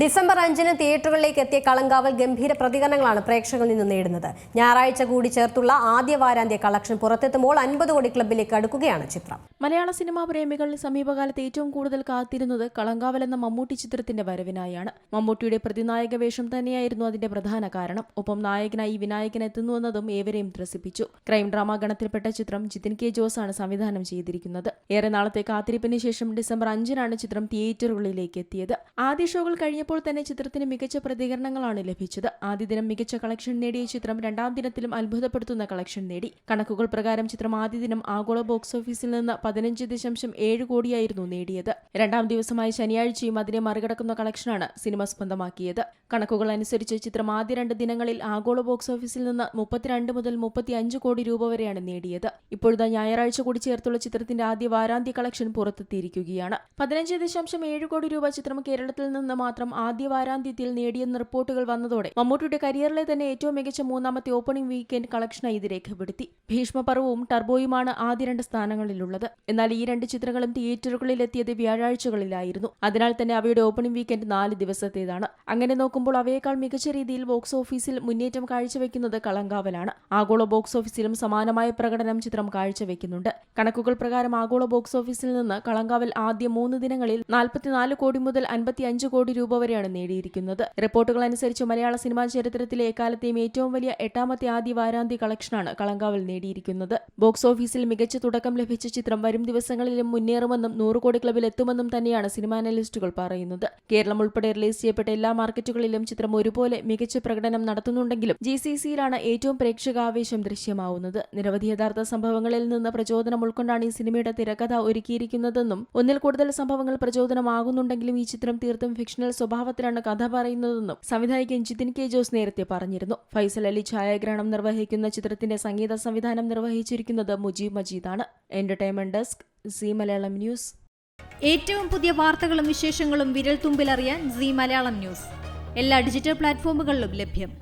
December അഞ്ചിന് തിയേറ്ററുകളിലേക്ക് എത്തിയ കളങ്കാവൽ ഗംഭീര പ്രതികരണങ്ങളാണ് പ്രേക്ഷകരിൽ നിന്ന് നേടുന്നത്. ഞായറാഴ്ച കൂടി ചേർത്തുള്ള ആദ്യ വാരാന്ത്യ കളക്ഷൻ പുറത്തെത്തുമ്പോൾ അൻപത് കോടി ക്ലബിലേക്ക് അടുക്കുകയാണ് ചിത്രം. മലയാള സിനിമാ പ്രേമികൾ സമീപകാലത്ത് ഏറ്റവും കൂടുതൽ കാത്തിരുന്നത് കളങ്കാവൽ എന്ന മമ്മൂട്ടി ചിത്രത്തിന്റെ വരവിനായാണ്. മമ്മൂട്ടിയുടെ പ്രതിനായക വേഷം തന്നെയായിരുന്നു അതിന്റെ പ്രധാന കാരണം. ഒപ്പം നായകനായി വിനായകൻ എത്തുന്നുവെന്നതും ഏവരെയും ത്രസിപ്പിച്ചു. ക്രൈം ഡ്രാമ ഗണത്തിൽപ്പെട്ട ചിത്രം ജിതിൻ കെ ജോസ് ആണ് സംവിധാനം ചെയ്തിരിക്കുന്നത്. ഏറെ നാളത്തെ കാത്തിരിപ്പിന് ശേഷം ഡിസംബർ അഞ്ചിനാണ് ചിത്രം തിയേറ്ററുകളിലേക്ക് എത്തിയത്. ആദ്യ ഷോകൾ കഴിഞ്ഞപ്പോൾ തന്നെ ചിത്രത്തിന് മികച്ച പ്രതികരണങ്ങളാണ് ലഭിച്ചത്. ആദ്യ ദിനം മികച്ച കളക്ഷൻ നേടിയ ചിത്രം രണ്ടാം ദിനത്തിലും അത്ഭുതപ്പെടുത്തുന്ന കളക്ഷൻ നേടി. കണക്കുകൾ പ്രകാരം ചിത്രം ആദ്യ ദിനം ആഗോള ബോക്സ് ഓഫീസിൽ നിന്ന് പതിനഞ്ച് ദശാംശം ഏഴ് കോടിയായിരുന്നു നേടിയത്. രണ്ടാം ദിവസമായ ശനിയാഴ്ചയും അതിനെ മറികടക്കുന്ന കളക്ഷനാണ് സിനിമ സ്വന്തമാക്കിയത്. കണക്കുകൾ അനുസരിച്ച് ചിത്രം ആദ്യ രണ്ട് ദിനങ്ങളിൽ ആഗോള ബോക്സ് ഓഫീസിൽ നിന്ന് മുപ്പത്തിരണ്ട് മുതൽ മുപ്പത്തിയഞ്ച് കോടി രൂപ വരെയാണ് നേടിയത്. ഇപ്പോഴത്തെ ഞായറാഴ്ച കൂടി ചേർത്തുള്ള ചിത്രത്തിന്റെ ആദ്യ വാരാന്ത്യ കളക്ഷൻ പുറത്തെത്തിയിരിക്കുകയാണ്. പതിനഞ്ച് ദശാംശം ഏഴ് കോടി രൂപ ചിത്രം കേരളത്തിൽ നിന്ന് മാത്രം ആദ്യ വാരാന്ത്യത്തിൽ നേടിയെന്ന് റിപ്പോർട്ടുകൾ വന്നതോടെ മമ്മൂട്ടിയുടെ കരിയറിലെ തന്നെ ഏറ്റവും മികച്ച മൂന്നാമത്തെ ഓപ്പണിംഗ് വീക്കെൻഡ് കളക്ഷനായി ഇത് രേഖപ്പെടുത്തി. ഭീഷ്മപർവവും ടർബോയുമാണ് ആദ്യ രണ്ട് സ്ഥാനങ്ങളിലുള്ളത്. എന്നാൽ ഈ രണ്ട് ചിത്രങ്ങളും തിയേറ്ററുകളിൽ എത്തിയത് വ്യാഴാഴ്ചകളിലായിരുന്നു. അതിനാൽ തന്നെ അവയുടെ ഓപ്പണിംഗ് വീക്കെൻഡ് നാല് ദിവസത്തേതാണ്. അങ്ങനെ നോക്കുമ്പോൾ അവയേക്കാൾ മികച്ച രീതിയിൽ ബോക്സ് ഓഫീസിൽ മുന്നേറ്റം കാഴ്ചവെക്കുന്നത് കളങ്കാവലാണ്. ആഗോള ബോക്സ് ഓഫീസിലും സമാനമായ പ്രകടനം ചിത്രം കാഴ്ചവെക്കുന്നുണ്ട്. കണക്കുകൾ പ്രകാരം ആഗോള ബോക്സ് ഓഫീസിൽ നിന്ന് കളങ്കാവൽ ആദ്യ മൂന്ന് ദിനങ്ങളിൽ നാൽപ്പത്തിനാല് കോടി മുതൽ അൻപത്തിയഞ്ച് കോടി രൂപ വരെയാണ് നേടിയിരിക്കുന്നത്. റിപ്പോർട്ടുകൾ അനുസരിച്ച് മലയാള സിനിമാ ചരിത്രത്തിലെ എക്കാലത്തെയും ഏറ്റവും വലിയ എട്ടാമത്തെ ആദ്യ വാരാന്ത്യ കളക്ഷനാണ് കളങ്കാവൽ നേടിയിരിക്കുന്നത്. ബോക്സ് ഓഫീസിൽ മികച്ച തുടക്കം ലഭിച്ച ചിത്രം വരും ദിവസങ്ങളിലും മുന്നേറുമെന്നും നൂറ് കോടി ക്ലബിൽ എത്തുമെന്നും തന്നെയാണ് സിനിമാ അനലിസ്റ്റുകൾ പറയുന്നത്. കേരളം ഉൾപ്പെടെ റിലീസ് ചെയ്യപ്പെട്ട എല്ലാ മാർക്കറ്റുകളിലും ചിത്രം ഒരുപോലെ മികച്ച പ്രകടനം നടത്തുന്നുണ്ടെങ്കിലും ജി സി സിയിലാണ് ഏറ്റവും പ്രേക്ഷകാവേശം ദൃശ്യമാവുന്നത്. നിരവധി യഥാർത്ഥ സംഭവങ്ങളിൽ നിന്ന് പ്രചോദനം ഉൾക്കൊണ്ടാണ് ഈ സിനിമയുടെ തിരക്കഥ ഒരുക്കിയിരിക്കുന്നതെന്നും ഒന്നിൽ കൂടുതൽ സംഭവങ്ങൾ പ്രചോദനമാകുന്നുണ്ടെങ്കിലും ഈ ചിത്രം തീർത്തും ഫിക്ഷണൽ സ്വഭാവത്തിലാണ് കഥ പറയുന്നതെന്നും സംവിധായകൻ ജിതിൻ കെ ജോസ് നേരത്തെ പറഞ്ഞിരുന്നു. ഫൈസൽ അലി ഛായാഗ്രഹണം നിർവഹിക്കുന്ന ചിത്രത്തിന്റെ സംഗീത സംവിധാനം നിർവഹിച്ചിരിക്കുന്നത് Mujeeb മജീദാണ്. Entertainment desk Zee Malayalam news ഏറ്റവും പുതിയ വാർത്തകളും വിശേഷങ്ങളും വിരൽ തുമ്പിലറിയാൻ സി മലയാളം ന്യൂസ് എല്ലാ ഡിജിറ്റൽ പ്ലാറ്റ്ഫോമുകളിലും ലഭ്യം.